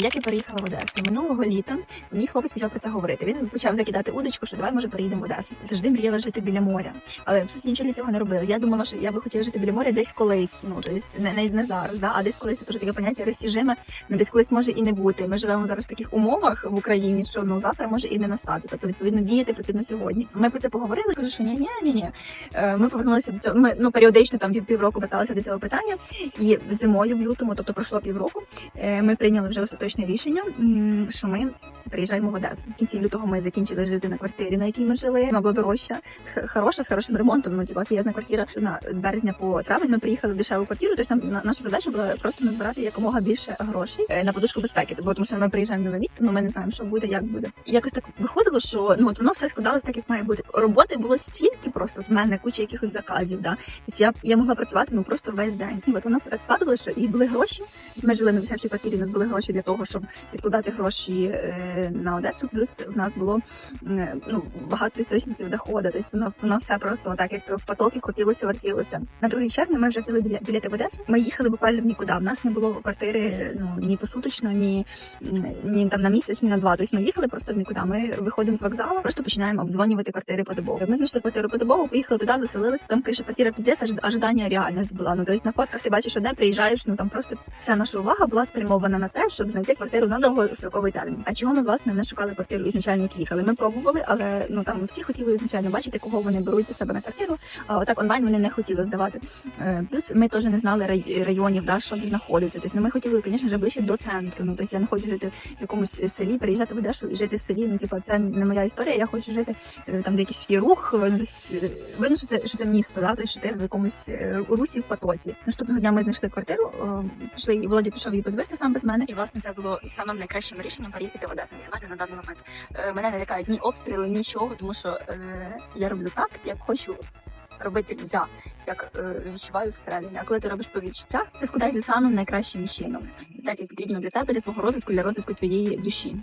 Як я переїхала в Одесу минулого літа, мій хлопець почав про це говорити. Він почав закидати удочку, що давай може переїдемо в Одесу. Завжди мріяла жити біля моря, але по суті нічого для цього не робила. Я думала, що я би хотіла жити біля моря десь колись. Ну тобто не, не, не зараз, да, а десь колись це теж таке поняття розсіжиме, ну десь колись може і не бути. Ми живемо зараз в таких умовах в Україні, що ну завтра може і не настати. Тобто відповідно діяти потрібно сьогодні. Ми про це поговорили. Кажу, що ні, ні, ні, ні. Е, Ми повернулися до цього. Ми ну періодично там пів- півроку верталися до цього питання, і зимою в лютому, тобто пройшло півроку. Е, Ми прийняли вже остаточне рішення, що ми приїжджаємо в Одесу. В кінці лютого ми закінчили жити на квартирі, на якій ми жили. Вона була дорожча, з хороша, з хорошим ремонтом. Ну типа офігезна квартира. На з березня по травень ми приїхали в дешеву квартиру. Тобто нам наша задача була просто назбирати якомога більше грошей е, на подушку безпеки. Бо тому, що ми приїжджаємо нове місто, ну ми не знаємо, що буде, як буде. Якось так виходило, що ну от воно все складалось так, як має бути. Роботи було стільки просто от в мене куча якихось заказів. Да? Тобто я, я могла працювати ну просто весь день. І от воно все так складувалося, що і були гроші. Ми жили на дешевшій квартирі. У нас були гроші для того, щоб відкладати гроші е, на Одесу. Плюс в нас було е, ну багато істочників доходу. Тобто воно воно все просто так, як в потоки крутилося, вертілося. На 2 червня ми вже взяли білети в Одесу. Ми їхали буквально в нікуди. В нас не було квартири ну ні посуточно, ні, ні там на місяць, ні на два. Тобто ми їхали просто в нікуди. Ми виходимо з вокзалу, просто починаємо обдзвонювати квартири подобово. Ми знайшли квартиру подобово, поїхали туди, заселилися. Там каже, квартира піздець, ожидання реальність була. Ну тобто на фотках ти бачиш одне, приїжджаєш. Ну там просто вся наша увага була спрямована на те, щоб знайти квартиру на довгостроковий термін. А чого ми власне не шукали квартиру ізначально, їхали? Ми пробували, але ну там всі хотіли ізначально бачити, кого вони беруть до себе на квартиру. А отак онлайн вони не хотіли здавати. Е, Плюс ми теж не знали районів, да, що знаходиться. Тобто, ну, ми хотіли, звісно ближче до центру. Ну, тобто я не хочу жити в якомусь селі, переїжджати в Одешу жити в селі. Ну, типу, це не моя історія. Я хочу жити е, там, де якийсь є рух. с- е, Видно, що це що це місто, да, тобто, що ти в якомусь русі в потоці. Наступного дня ми знайшли квартиру, пішли, і Володя пішов і подивився сам без мене. І власне це було самим найкращим рішенням переїхати в Одесу для на даний момент. Е, Мене не лякають ні обстріли, нічого, тому що е, я роблю так, як хочу робити я як е, відчуваю всередині. А коли ти робиш по відчуттях, це складається самим найкращим чином, так як потрібно для тебе, для твого розвитку, для розвитку твоєї душі.